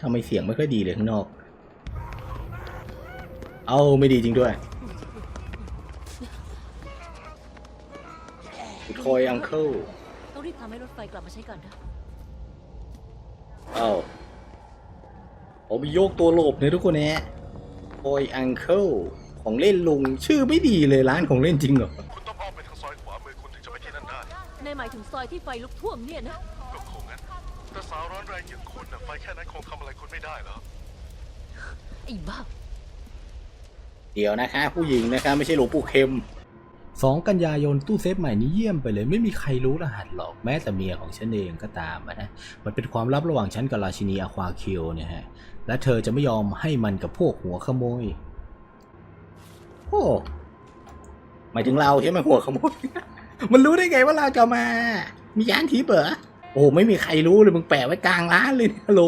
ทำไมเสียงไม่ค่อยดีเลยข้างนอก เอาไม่ดีจริงด้วยทอยอังเคิลต้องรีบทำให้รถไฟกลับมาใช้กันนะเอาผมมีโยกตัวหลบเนี่ยทุกคนเนี่ยทอยอังเคิลของเล่นลุงชื่อไม่ดีเลยร้านของเล่นจริงเหรอคุณต้องอ้อมไปทางซอยขวามือคุณถึงจะไปที่นั่นได้ในหมายถึงซอยที่ไฟลุกท่วมเนี่ยนะก็คงงั้น แต่สาวร้อนแรงอย่างคุณน่ะไฟแค่นั้นคงทำอะไรคุณไม่ได้หรอกไอ้บ้า เดี๋ยวนะคะ ผู้หญิงนะคะไม่ใช่หลวงปู่เข็ม 2 กันยายนตู้เซฟใหม่นี้เยี่ยมไปเลย ไม่มีใครรู้รหัสหรอกแม้แต่เมียของฉันเองก็ตามอะนะมันเป็นความลับระหว่างฉันกับราชินีอควาคิวเนี่ยฮะและเธอจะไม่ยอมให้มันกับพวกหัวขโมยโอ้หมายถึงเราใช่ไหมหัวขโมย มันรู้ได้ไงว่าเราจะมา มียานทิพย์เหรอ โอ้ไม่มีใครรู้เลยมึงแปะไว้กลางร้านเลยเนี่ยฮัลโหล